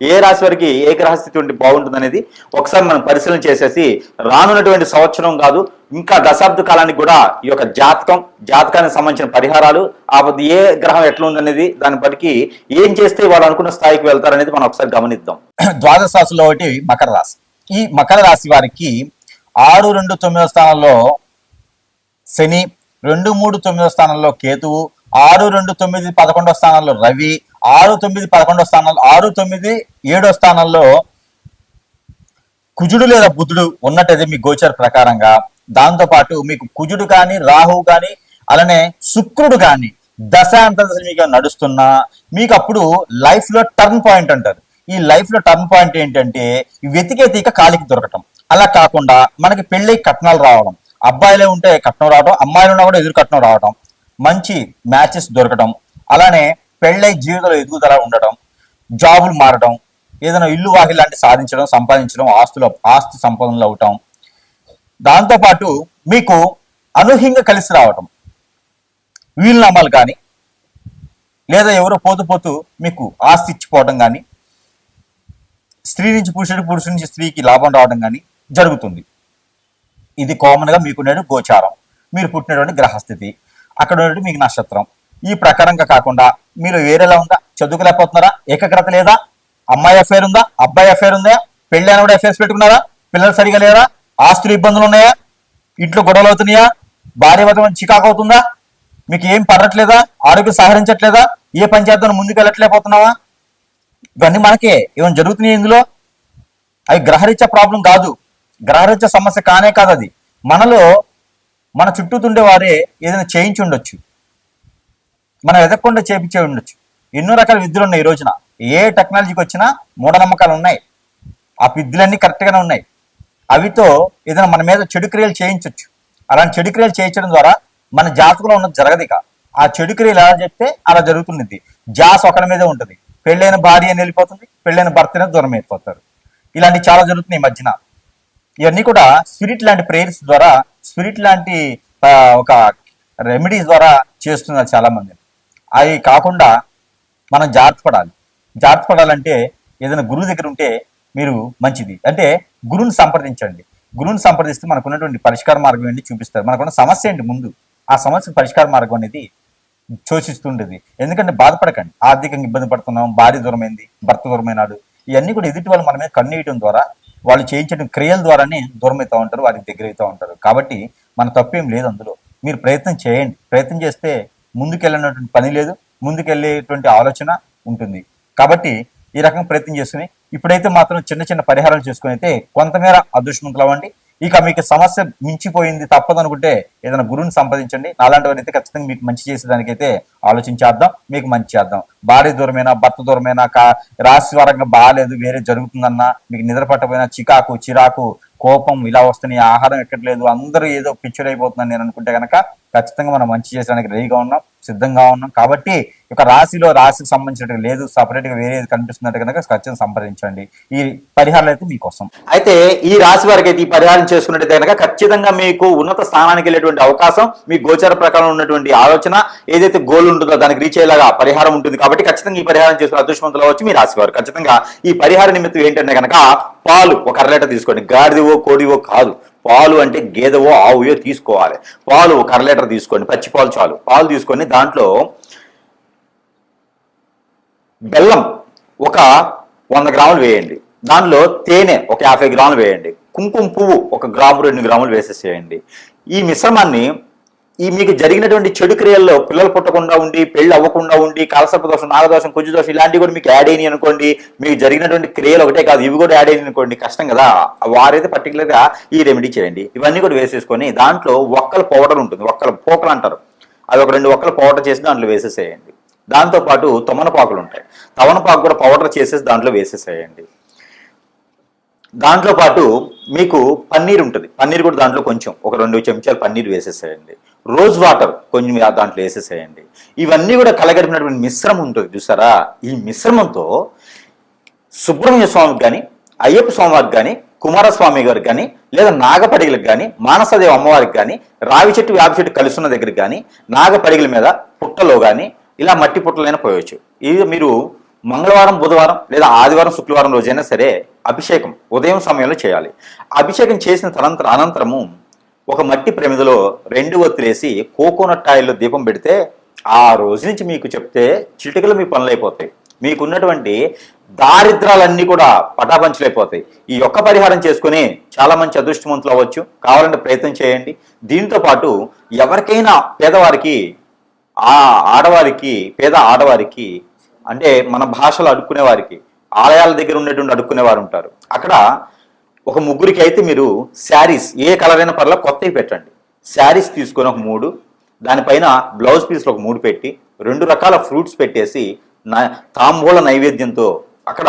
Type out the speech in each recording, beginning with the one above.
ఏ రాశి వారికి ఏ గ్రహస్థితి ఉంటే బాగుంటుంది అనేది ఒకసారి మనం పరిశీలన చేసేసి రానున్నటువంటి సంవత్సరం కాదు ఇంకా దశాబ్ద కాలానికి కూడా ఈ యొక్క జాతకం జాతకానికి సంబంధించిన పరిహారాలు ఆ ఏ గ్రహం ఎట్లా ఉందనేది దాన్ని బట్టి ఏం చేస్తే వాళ్ళు అనుకున్న స్థాయికి వెళ్తారనేది మనం ఒకసారి గమనిద్దాం. ద్వాదశ రాశిలో ఒకటి మకర రాశి. ఈ మకర రాశి వారికి ఆరు రెండు తొమ్మిదో స్థానంలో శని రెండు మూడు తొమ్మిదో స్థానంలో కేతువు ఆరు రెండు తొమ్మిది పదకొండో స్థానంలో రవి ఆరు తొమ్మిది పదకొండో స్థానంలో. ఆరు తొమ్మిది ఏడో స్థానంలో కుజుడు లేదా బుధుడు ఉన్నట్టయితే మీ గోచర ప్రకారంగా దాంతో పాటు మీకు కుజుడు కానీ రాహువు కానీ అలానే శుక్రుడు కానీ దశ అంత మీకు నడుస్తున్నా మీకు అప్పుడు లైఫ్లో టర్న్ పాయింట్ అంటారు. ఈ లైఫ్లో టర్న్ పాయింట్ ఏంటంటే వెతికే తీక కాలికి దొరకటం. అలా కాకుండా మనకి పెళ్ళి కట్నాలు రావడం. అబ్బాయిలే ఉంటే కట్నం రావడం అమ్మాయిలు ఉన్నా కూడా ఎదురు కట్నం రావడం. మంచి మ్యాచెస్ దొరకడం అలానే పెళ్ళై జీవితంలో ఎదుగుదల ఉండటం జాబులు మారడం ఏదైనా ఇల్లు వాకి లాంటి సాధించడం సంపాదించడం ఆస్తుల ఆస్తి సంపదనలు అవటం. దాంతోపాటు మీకు అనూహ్యంగా కలిసి రావటం. వీలునామాలు కానీ లేదా ఎవరో పోతూ పోతూ మీకు ఆస్తి ఇచ్చిపోవడం కానీ స్త్రీ నుంచి పురుషుడు పురుషుడి నుంచి స్త్రీకి లాభం రావడం కానీ జరుగుతుంది. ఇది కామన్గా మీకు మీకున్న గోచారం. మీరు పుట్టినటువంటి గ్రహస్థితి. అక్కడ ఉన్నటువంటి మీకు నక్షత్రం. ఈ ప్రకారంగా కాకుండా మీరు వేరేలా ఉందా? చదువుకోలేకపోతున్నారా ఏకాగ్రత లేదా? అమ్మాయి అఫేర్ ఉందా? అబ్బాయి అఫేర్ ఉందా? పెళ్ళి అని కూడా అఫేర్స్ పెట్టుకున్నారా? పిల్లలు సరిగా లేరా? ఆస్తులు ఇబ్బందులు ఉన్నాయా? ఇంట్లో గొడవలు అవుతున్నాయా? భార్య వద్ద చికాకు అవుతుందా? మీకు ఏం పడట్లేదా? ఆరోగ్యం సహకరించట్లేదా? ఏ పని చేద్దాం ముందుకు వెళ్ళట్లేకపోతున్నావా? ఇవన్నీ మనకే. ఏమైనా జరుగుతున్నాయి ఇందులో? అవి గ్రహరీత్య ప్రాబ్లం కాదు. గ్రహరీత్య సమస్య కానే కాదు అది. మనలో మన చుట్టూతుండే వారే ఏదైనా చేయించి ఉండొచ్చు. మనం ఎదగకుండా చేపించే ఉండొచ్చు. ఎన్నో రకాల విద్యలు ఉన్నాయి ఈ రోజున. ఏ టెక్నాలజీకి వచ్చినా మూఢనమ్మకాలు ఉన్నాయి. ఆ విద్యలన్నీ కరెక్ట్గానే ఉన్నాయి. అవితో ఏదైనా మన మీద చెడు క్రియలు చేయించవచ్చు అలాంటి చెడు క్రియలు చేయించడం ద్వారా మన జాతకంలో ఉన్నది జరగదు ఇక. ఆ చెడు క్రియలు ఎలా చెప్తే అలా జరుగుతుంది జాస్ ఒకరి మీదే ఉంటుంది. పెళ్ళైన భార్య అని వెళ్ళిపోతుంది. పెళ్ళైన భర్తనే దూరం అయిపోతారు. ఇలాంటివి చాలా జరుగుతున్నాయి ఈ మధ్యన. ఇవన్నీ కూడా స్పిరిట్ లాంటి ప్రేయర్స్ ద్వారా స్పిరిట్ లాంటి ఒక రెమెడీస్ ద్వారా చేస్తున్నారు చాలా మంది అవి కాకుండా మనం జాగ్రత్త పడాలి జాగ్రత్త పడాలంటే ఏదైనా గురువు దగ్గర ఉంటే మీరు మంచిది. అంటే గురువుని సంప్రదించండి. గురువుని సంప్రదిస్తే మనకు ఉన్నటువంటి పరిష్కార మార్గం ఏంటి చూపిస్తారు. మనకున్న సమస్య ఏంటి ముందు? ఆ సమస్యకు పరిష్కార మార్గం అనేది శోషిస్తుండేది ఎందుకంటే బాధపడకండి. ఆర్థికంగా ఇబ్బంది పడుతున్నాం భార్య దూరమైంది భర్త దూరమైనాడు. ఇవన్నీ కూడా ఎదుటి వాళ్ళు మన మీద కన్నేయటం ద్వారా వాళ్ళు చేయించడం క్రియల ద్వారానే దూరమవుతూ ఉంటారు వారికి దగ్గర అవుతూ ఉంటారు. కాబట్టి మన తప్పేం లేదు అందులో. మీరు ప్రయత్నం చేయండి. ప్రయత్నం చేస్తే ముందుకెళ్ళినటువంటి పని లేదు ముందుకెళ్ళేటువంటి ఆలోచన ఉంటుంది. కాబట్టి ఈ రకంగా ప్రయత్నం చేసుకుని ఇప్పుడైతే మాత్రం చిన్న చిన్న పరిహారాలు చేసుకుని అయితే కొంతమేర అదృష్టవంతులు అవ్వండి ఇక మీకు సమస్య మించిపోయింది తప్పదనుకుంటే ఏదైనా గురువుని సంపాదించండి అలాంటి అయితే ఖచ్చితంగా మీకు మంచి చేసేదానికైతే ఆలోచించేద్దాం మీకు మంచి చేద్దాం. భార్య దూరమైనా భర్త దూరమైనా కా రాశి వారంగా బాగాలేదు వేరే జరుగుతుందన్నా మీకు నిద్ర పట్టపోయినా చికాకు చిరాకు కోపం ఇలా వస్తున్నాయి ఆహారం ఎక్కట్లేదు అందరూ ఏదో పిచ్చుడైపోతుందని నేను అనుకుంటే కనుక ఖచ్చితంగా మనం మంచి చేసడానికి రెడీగా ఉన్నాం సిద్ధంగా ఉన్నాం. కాబట్టి ఒక రాశిలో రాశికి సంబంధించినట్టు లేదు సపరేట్గా వేరేది కనిపిస్తున్నట్టు కనుక ఖచ్చితంగా సంప్రదించండి. ఈ పరిహారాలు అయితే మీకోసం. అయితే ఈ రాశి వారికి అయితే ఈ పరిహారం చేసుకున్నట్టయితే కనుక ఖచ్చితంగా మీకు ఉన్నత స్థానానికి వెళ్ళేటువంటి అవకాశం మీ గోచర ప్రకారం ఉన్నటువంటి ఆలోచన ఏదైతే గోల్ ఉంటుందో దానికి రీచ్ అయ్యేలాగా పరిహారం ఉంటుంది. కాబట్టి ఖచ్చితంగా ఈ పరిహారం చేసుకుని అదృష్టవంతులు వచ్చి మీ రాశి వారు. ఖచ్చితంగా ఈ పరిహార నిమిత్తం ఏంటంటే కనుక పాలు ఒక అర లీటర్ తీసుకోండి. గాడిదివో కోడివో కాదు. పాలు అంటే గేదెవో ఆవుయో తీసుకోవాలి. పాలు ఒక అర లీటర్ తీసుకోండి పచ్చి పాలు చాలు. పాలు తీసుకొని దాంట్లో బెల్లం ఒక వంద గ్రాములు వేయండి. దానిలో తేనె ఒక యాభై గ్రాములు వేయండి. కుంకుమ పువ్వు ఒక గ్రాము రెండు గ్రాములు వేసేసేయండి. ఈ మిశ్రమాన్ని ఈ మీకు జరిగినటువంటి చెడు క్రియల్లో పిల్లలు పుట్టకుండా ఉండి పెళ్ళి అవ్వకుండా ఉండి కాలసర్ప దోషం నాగదోషం కుజు దోషం ఇలాంటివి కూడా మీకు యాడ్ అయినాయి అనుకోండి మీకు జరిగినటువంటి క్రియలు ఒకటే కాదు ఇవి కూడా యాడ్ అయినాయి అనుకోండి కష్టం కదా. వారైతే పర్టికులర్గా ఈ రెమెడీ చేయండి. ఇవన్నీ కూడా వేసేసుకొని దాంట్లో ఒక్కల పౌడర్ ఉంటుంది. ఒక్కల పోకలు అంటారు. అది ఒక రెండు ఒక్కల పౌడర్ చేసి దాంట్లో వేసేసేయండి. దాంతో పాటు తమనపాకులు ఉంటాయి. తమనపాకు కూడా పౌడర్ చేసేసి దాంట్లో వేసేసేయండి. దాంట్లో పాటు మీకు పన్నీర్ ఉంటుంది. పన్నీర్ కూడా దాంట్లో కొంచెం ఒక రెండు చెంచాలు పన్నీర్ వేసేసేయండి. రోజ్ వాటర్ కొంచెం దాంట్లో వేసేసేయండి. ఇవన్నీ కూడా కలగడిపినటువంటి మిశ్రమం ఉంటుంది చూసారా? ఈ మిశ్రమంతో సుబ్రహ్మణ్య స్వామికి కానీ అయ్యప్ప స్వామివారికి కానీ కుమారస్వామి గారికి కానీ లేదా నాగపడిగలకు కానీ మానసదేవి అమ్మవారికి కానీ రావి చెట్టు వేప చెట్టు కలిసి ఉన్న దగ్గరికి కానీ నాగపడిగల మీద పుట్టలో కానీ ఇలా మట్టి పుట్టలైనా పోయవచ్చు ఇది మీరు మంగళవారం బుధవారం లేదా ఆదివారం శుక్రవారం రోజైనా సరే అభిషేకం ఉదయం సమయంలో చేయాలి. అభిషేకం చేసిన తనంతర అనంతరము ఒక మట్టి ప్రమిదలో రెండు ఒత్తిలేసి కోకోనట్ ఆయిల్లో దీపం పెడితే ఆ రోజు నుంచి మీకు చెప్తే చిటికలు మీ పనులు అయిపోతాయి. మీకున్నటువంటి దారిద్రాలన్నీ కూడా పటాపంచలైపోతాయి ఈ యొక్క పరిహారం చేసుకుని చాలా మంచి అదృష్టవంతులు అవ్వచ్చు. కావాలంటే ప్రయత్నం చేయండి. దీంతో పాటు ఎవరికైనా పేదవారికి ఆ ఆడవారికి పేద ఆడవారికి అంటే మన భాషలో అడుక్కునే వారికి ఆలయాల దగ్గర ఉండేటువంటి అడుక్కునే వారు ఉంటారు. అక్కడ ఒక ముగ్గురికి అయితే మీరు శారీస్ ఏ కలర్ అయినా పర్లా కొత్తవి పెట్టండి. శారీస్ తీసుకొని ఒక మూడు దానిపైన బ్లౌజ్ పీస్లు ఒక మూడు పెట్టి రెండు రకాల ఫ్రూట్స్ పెట్టేసి నా- తాంబూల నైవేద్యంతో అక్కడ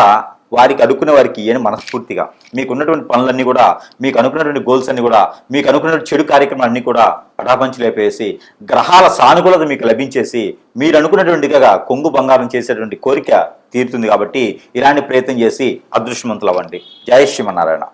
వారికి అనుకునే వారికి ఇవ్వని మనస్ఫూర్తిగా. మీకు ఉన్నటువంటి పనులన్నీ కూడా మీకు అనుకున్నటువంటి గోల్స్ అన్ని కూడా మీకు అనుకున్నటువంటి చెడు కార్యక్రమాలన్నీ కూడా పటాపంచి లేపేసి గ్రహాల సానుకూలత మీకు లభించేసి మీరు అనుకున్నటువంటిగా కొంగు బంగారం చేసేటువంటి కోరిక తీరుతుంది కాబట్టి ఇలాంటి ప్రయత్నం చేసి అదృష్టవంతులు అవ్వండి జయ శ్రీమన్నారాయణ.